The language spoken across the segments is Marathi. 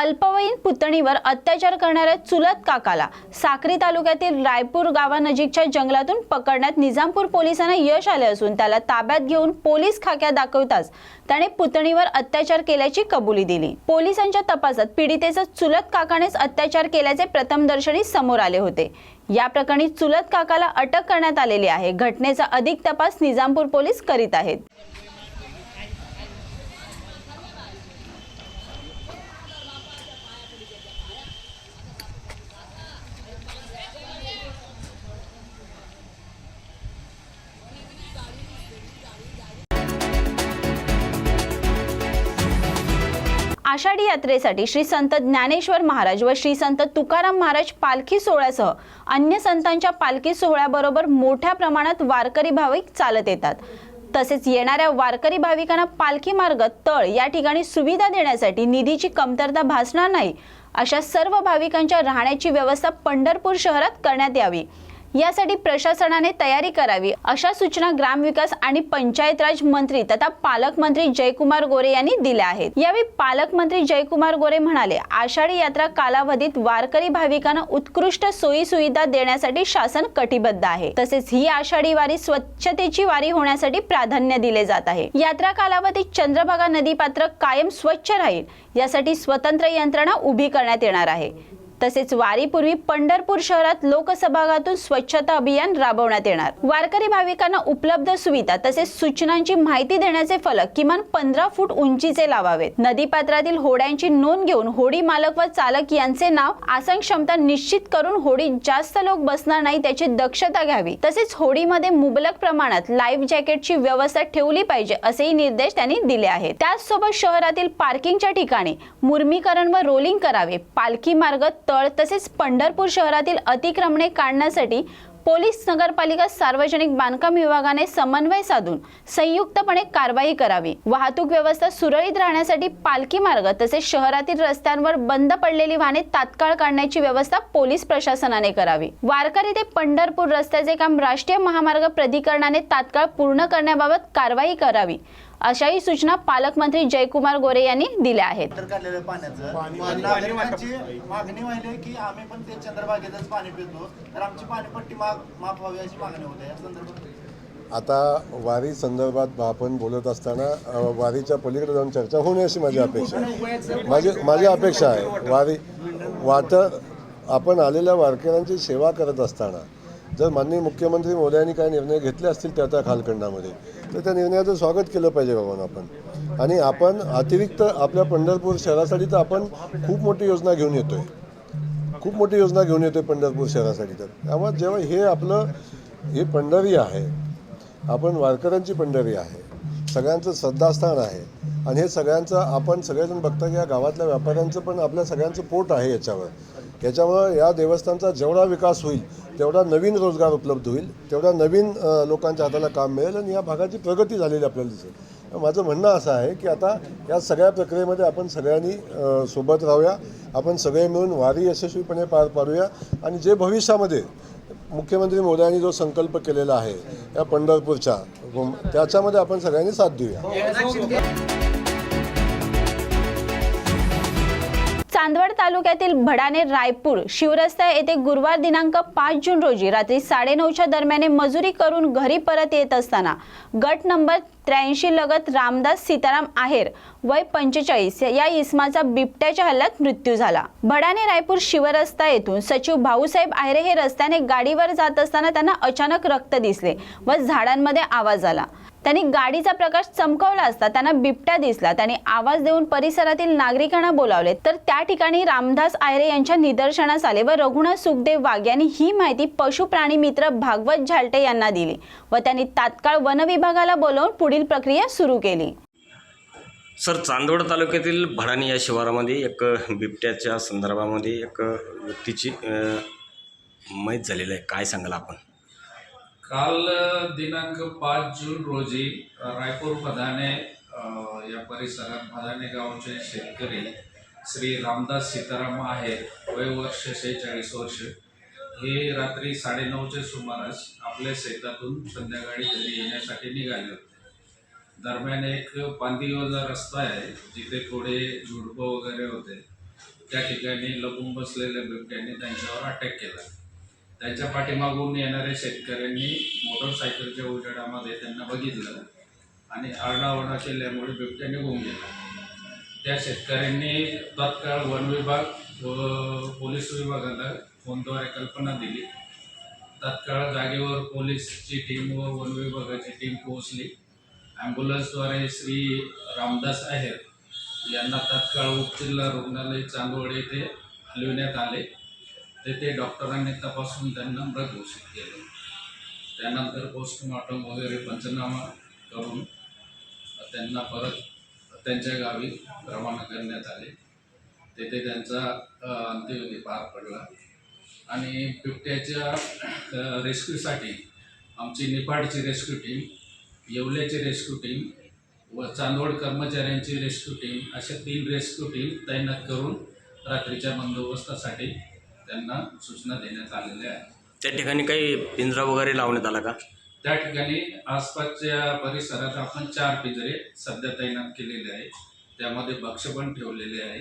अल्पवयीन पुतणीवर अत्याचार करणाऱ्या चुलत काकाला साक्री तालुक्यातील रायपूर गावानजीकच्या जंगलातून पकडण्यात निजामपूर पोलिसांना यश आले असून त्याला ताब्यात घेऊन पोलीस खाक्या दाखवताच त्याने पुतणीवर अत्याचार केल्याची कबुली दिली. पोलिसांच्या तपासात पीडितेचा चुलत काकानेच अत्याचार केल्याचे प्रथमदर्शनी समोर आले होते. या प्रकरणी चुलत काकाला अटक करण्यात आलेली आहे. घटनेचा अधिक तपास निजामपूर पोलीस करीत आहेत. आषाढी यात्रेसाठी श्री संत ज्ञानेश्वर महाराज व श्री संत तुकाराम महाराज पालखी सोहळ्यासह अन्य संतांच्या पालखी सोहळ्याबरोबर मोठ्या प्रमाणात वारकरी भाविक चालत येतात. तसेच येणाऱ्या वारकरी भाविकांना पालखी मार्ग तळ या ठिकाणी सुविधा देण्यासाठी निधीची कमतरता भासणार नाही अशा सर्व भाविकांच्या राहण्याची व्यवस्था पंढरपूर शहरात करण्यात यावी. यासाठी प्रशासनाने तयारी करावी. अशा सूचना ग्रामविकास आणि पंचायत राज मंत्री तथा पालकमंत्री जयकुमार गोरे यांनी दिल्या आहेत. यावेळी पालकमंत्री जयकुमार गोरे म्हणाले आषाढी यात्रा कालावधीत वारकरी भाविकांना उत्कृष्ट सोयी सुविधा देण्यासाठी शासन कटिबद्ध आहे. तसेच ही आषाढी वारी स्वच्छतेची वारी होण्यासाठी प्राधान्य दिले जात आहे. यात्रा कालावधीत चंद्रभागा नदी पात्र कायम स्वच्छ राहील. यासाठी स्वतंत्र यंत्रणा उभी करण्यात येणार आहे. तसेच वारीपूर्वी पंढरपूर शहरात लोकसभागातून स्वच्छता अभियान राबवण्यात येणार. वारकरी भाविकांना उपलब्ध सुविधा तसेच सूचनांची माहिती देण्याचे फलक किमान पंधरा फूट उंचीचे लावावेत. नदीपात्रातील होड्यांची नोंद घेऊन होडी मालक व चालक यांचे नाव आसन क्षमता निश्चित करून होडीत जास्त लोक बसणार नाही त्याची दक्षता घ्यावी. तसेच होडीमध्ये मुबलक प्रमाणात लाईफ जॅकेटची व्यवस्था ठेवली पाहिजे असेही निर्देश त्यांनी दिले आहेत. त्याचसोबत शहरातील पार्किंगच्या ठिकाणी मुर्मीकरण व रोलिंग करावे. पालखी मार्ग स्थळ तसेच पंढरपूर शहरातील अतिक्रमणे काढण्यासाठी पोलीस नगरपालिका सार्वजनिक बांधकाम विभागाने समन्वय साधून संयुक्तपणे कारवाई करावी. वाहतूक व्यवस्था सुरळीत राहण्यासाठी पालखी मार्ग तसेच शहरातील रस्त्यांवर बंद पडलेली वाहने तात्काळ काढण्याची व्यवस्था पोलीस प्रशासनाने करावी. वारकरी ते पंढरपूर रस्त्याचे काम राष्ट्रीय महामार्ग प्राधिकरणाने तात्काळ पूर्ण करण्याबाबत कारवाई करावी. अशाही सूचना पालकमंत्री जयकुमार गोरे यांनी दिल्या आहेत. मागणी व्हायली की आम्ही पण ते चंद्रबागेतच पाणी पितो. तर आमची पाणीपट्टी माग माफ व्हावी अशी मागणी होते. या संदर्भात आता वारी संदर्भात आपण बोलत असताना वारीच्या पलीकडे जाऊन चर्चा होणे अशी माझी अपेक्षा आहे. माझी माझी अपेक्षा आहे. वारी वाट आपण आलेल्या वारकऱ्यांची सेवा करत असताना जर माननीय मुख्यमंत्री मोदयांनी काही निर्णय घेतले असतील त्या त्या कालखंडामध्ये तर त्या निर्णयाचं स्वागत केलं पाहिजे बाबा आपण. आणि आपण अतिरिक्त आपल्या पंढरपूर शहरासाठी तर आपण खूप मोठी योजना घेऊन येतोय. खूप मोठी योजना घेऊन येतोय पंढरपूर शहरासाठी तर. त्यामुळे जेव्हा हे आपलं हे पंढरी आहे आपण वारकऱ्यांची पंढरी आहे सगळ्यांचं श्रद्धास्थान आहे आणि हे सगळ्यांचं आपण सगळेजण बघता की या गावातल्या व्यापाऱ्यांचं पण आपल्या सगळ्यांचं पोट आहे याच्यावर. याच्यामुळं या देवस्थानचा जेवढा विकास होईल तेवढा नवीन रोजगार उपलब्ध होईल तेवढा नवीन लोकांच्या हाताला काम मिळेल आणि या भागाची प्रगती झालेली आपल्याला दिसेल. माझं म्हणणं असं आहे की आता या सगळ्या प्रक्रियेमध्ये आपण सगळ्यांनी सोबत राहूया. आपण सगळे मिळून वारी यशस्वीपणे पार पाडूया. आणि जे भविष्यामध्ये मुख्यमंत्री मोदयांनी जो संकल्प केलेला आहे या पंढरपूरच्या त्याच्यामध्ये आपण सगळ्यांनी साथ देऊया. चांदवड तालुक्यातील भडाणे रायपूर शिवरस्ता येथे गुरुवार दिनांक पाच जून रोजी रात्री साडेनऊच्या दरम्याने मजुरी करून घरी परत येत असताना गट नंबर त्र्याऐंशी लगत रामदास सीताराम आहेर वय पंचेचाळीस या इसमाचा बिबट्याच्या हल्ल्यात मृत्यू झाला. भडाणे रायपूर शिवरस्ता येथून सचिव भाऊसाहेब आहेरे हे रस्त्याने गाडीवर जात असताना त्यांना अचानक रक्त दिसले व झाडांमध्ये आवाज आला. त्यांनी गाडीचा प्रकाश चमकवला असता त्यांना बिबट्या दिसला. त्यांनी आवाज देऊन परिसरातील नागरिकांना बोलावले. तर त्या ठिकाणी रामदास आयरे यांच्या निदर्शनास आले व रघुनाथ सुखदेव वाघ यांनी ही माहिती पशु प्राणी मित्र भागवत झालटे यांना दिली व त्यांनी तात्काळ वन विभागाला बोलावून पुढील प्रक्रिया सुरू केली. सर चांदवड तालुक्यातील भडाणी या शिवारामध्ये एक बिबट्याच्या संदर्भामध्ये एक व्यक्तीची माहीत झालेलं आहे. काय सांगाल आपण? काल दिनांक पाच जून रोजी रायपूर बधाने या परिसरात भदाने गावचे शेतकरी श्री रामदास सीताराम आहेत. वय वर्ष शेहेचाळीस वर्ष. हे रात्री साडेनऊच्या सुमारास आपल्या शेतातून संध्याकाळी घरी येण्यासाठी निघाले होते. दरम्यान एक पांदिवजा रस्ता आहे जिथे थोडे झुडपं वगैरे होते. त्या ठिकाणी लपून बसलेल्या बिबट्याने त्यांच्यावर अटॅक केला. त्याच्या पाठीमागून येणाऱ्या शेतकऱ्यांनी मोटरसायकलच्या उजेडामध्ये त्यांना बघितलं आणि आरडाओरडा केल्यामुळे बिबट्या निघून गेला. त्या शेतकऱ्यांनी तत्काळ वन विभाग व पोलीस विभागाला फोनद्वारे कल्पना दिली. तत्काळ जागेवर पोलीसची टीम व वन विभागाची टीम पोहोचली. ॲम्ब्युलन्सद्वारे श्री रामदास आहेर यांना तत्काळ उपजिल्हा रुग्णालय चांदवड येथे हलविण्यात आले. तेथे डॉक्टरांनी तपासून त्यांना मृत घोषित केले. त्यानंतर पोस्टमॉर्टम वगैरे पंचनामा करून त्यांना परत त्यांच्या गावी रवाना करण्यात आले. तेथे त्यांचा अंत्यविधी पार पडला. आणि बिबट्याच्या रेस्क्यूसाठी आमची निफाडची रेस्क्यू टीम येवल्याची रेस्क्यू टीम व चांदवड कर्मचाऱ्यांची रेस्क्यू टीम अशा तीन रेस्क्यू टीम तैनात करून रात्रीच्या बंदोबस्तासाठी त्यांना सूचना देण्यात आलेल्या आहेत. त्या ठिकाणी काही पिंजरा वगैरे लावण्यात आला का? त्या ठिकाणी आसपासच्या परिसरात आपण चार पिंजरे सध्या तैनात केलेले आहेत. त्यामध्ये भक्ष पण ठेवलेले आहे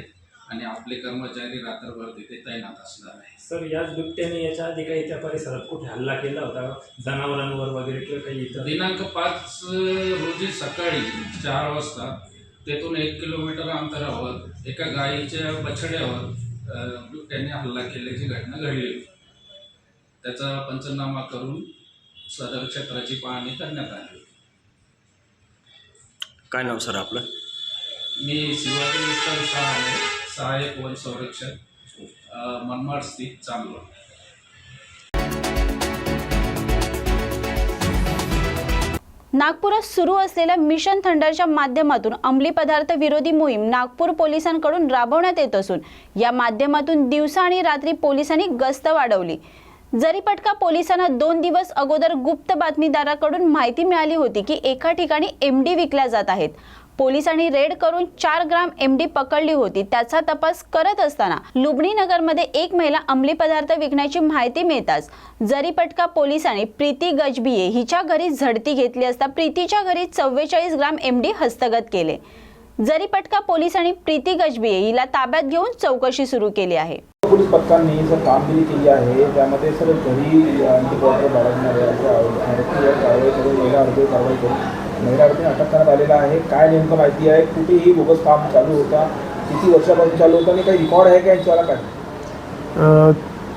आणि आपले कर्मचारी रात्रभर तिथे तैनात असणार आहे सर याच बिबट्याने याच्या आधी काही त्या परिसरात कुठे हल्ला केला होता? जनावरांवर वगैरे किंवा काही इतर? दिनांक पाच रोजी सकाळी चार वाजता तेथून एक किलोमीटर अंतरावर एका गायीच्या बछड्यावर बिबट्याने हल्ला केल्याची घटना घडली होती त्याचा पंचनामा करून सदर क्षेत्राची पाहणी करण्यात आली होती. काय नाव सर आपलं? मी शिवाजी विठ्ठल सहाय सहाय्यक वन संरक्षक मनमाड स्थित चांगलं नागपुरात सुरू असलेल्या मिशन थंडरच्या माध्यमातून अंमली पदार्थ विरोधी मोहीम नागपूर पोलिसांकडून राबवण्यात येत असून या माध्यमातून दिवसा आणि रात्री पोलिसांनी गस्त वाढवली. जरीपटका पोलिसांना दोन दिवस अगोदर गुप्त बातमीदाराकडून माहिती मिळाली होती की एका ठिकाणी एमडी विकल्या जात आहेत. पोलिसांनी रेड करून चार ग्राम एमडी पकडली होती. त्याचा तपास करत असताना लुबणी नगरमध्ये एक महिला अंमली पदार्थ विकण्याची माहिती मिळताच जरीपटका पोलिसांनी प्रीती गजबिये हिच्या घरी झडती घेतली असता प्रीतीच्या घरी चव्वेचाळीस ग्राम एमडी हस्तगत केले. जरीपटका पोलिसांनी प्रीती गजबिये हिला ताब्यात घेऊन चौकशी सुरू केली आहे. पोलीस पथकांनी जर कामगिरी केली आहे त्यामध्ये सर घरी म्हणजे बाळगणारे कारवाई करून वेगळा अर्ज कारवाई करून महिला आरोपी अटक करण्यात आलेला आहे. काय नेमकं माहिती आहे? कुठेही बोगस काम चालू होता. किती वर्षापासून चालू होतं आणि काही रेकॉर्ड आहे का यांच्यावाला काय?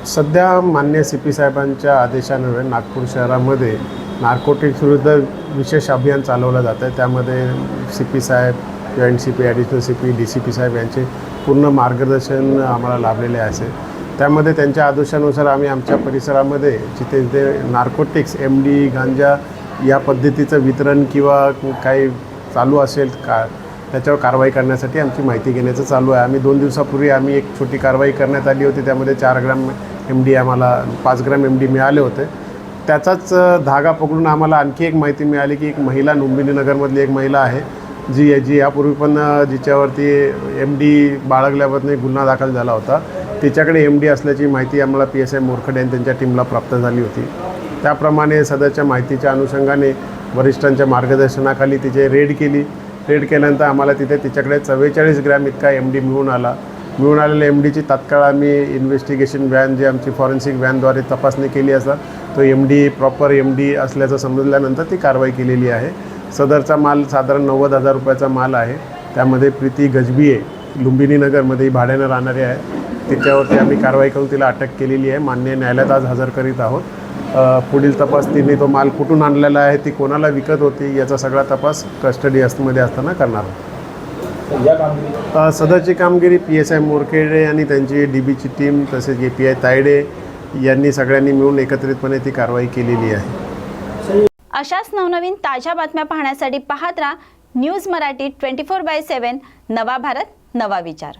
सध्या मान्य सी पी साहेबांच्या आदेशान्वये नागपूर शहरामध्ये नार्कोटिक्स विरुद्ध विशेष अभियान चालवलं जातं आहे त्यामध्ये सी पी साहेब joint C P additional C P D C P साहेब यांचे पूर्ण मार्गदर्शन आम्हाला लाभलेले असेल त्यामध्ये त्यांच्या आदेशानुसार आम्ही आमच्या परिसरामध्ये जिथे जिथे नार्कोटिक्स एम डी गांजा या पद्धतीचं वितरण किंवा काही चालू असेल का त्याच्यावर कारवाई करण्यासाठी आमची माहिती घेण्याचं चालू आहे. आम्ही दोन दिवसापूर्वी आम्ही एक छोटी कारवाई करण्यात आली होती त्यामध्ये चार ग्राम एम डी आम्हाला पाच ग्राम एम डी मिळाले होते. त्याचाच धागा पकडून आम्हाला आणखी एक माहिती मिळाली की एक महिला लुंबिनी नगरमधली एक महिला आहे जी जी यापूर्वी पण जिच्यावरती एम डी बाळगल्याबद्दल गुन्हा दाखल झाला होता. तिच्याकडे एम डी असल्याची माहिती आम्हाला पी एस आय मोरखडे आणि त्यांच्या टीमला प्राप्त झाली होती. त्याप्रमाणे सदरच्या माहितीच्या अनुषंगाने वरिष्ठांच्या मार्गदर्शनाखाली तिचे रेड केली. रेड केल्यानंतर आम्हाला तिथे तिच्याकडे चव्वेचाळीस ग्रॅम इतका एम डी मिळून आला. मिळून आलेल्या एम डीची तात्काळ आम्ही इन्व्हेस्टिगेशन व्हॅन जी आमची फॉरेन्सिक व्हॅनद्वारे तपासणी केली असता तो M D proper M D असल्याचं समजल्यानंतर ती कारवाई केलेली आहे. सदरचा माल साधारण नव्वद हजार रुपयाचा माल आहे. त्यामध्ये प्रीती गजबीये लुंबिनी नगरमध्ये ही भाड्यानं राहणारी आहे. तिच्यावरती आम्ही कारवाई करून तिला अटक केलेली आहे. मान्य न्यायालयात आज हजर करीत आहोत. पुढील तपास तिने तो माल कुठून आणलेला आहे ती कोणाला विकत होती याचा सगळा तपास कस्टडी असमध्ये असताना करणार अ, सदरची कामगिरी पी एस आय मोरखेडे आणि त्यांची डी बीची टीम तसेच ए पी आय तायडे यांनी सगळ्यांनी मिळून एकत्रितपणे ती कारवाई केलेली आहे. अशाच नवनवीन ताज्या बातम्या पाहण्यासाठी पाहत राहा news Marathi twenty four by seven नवा भारत नवा विचार.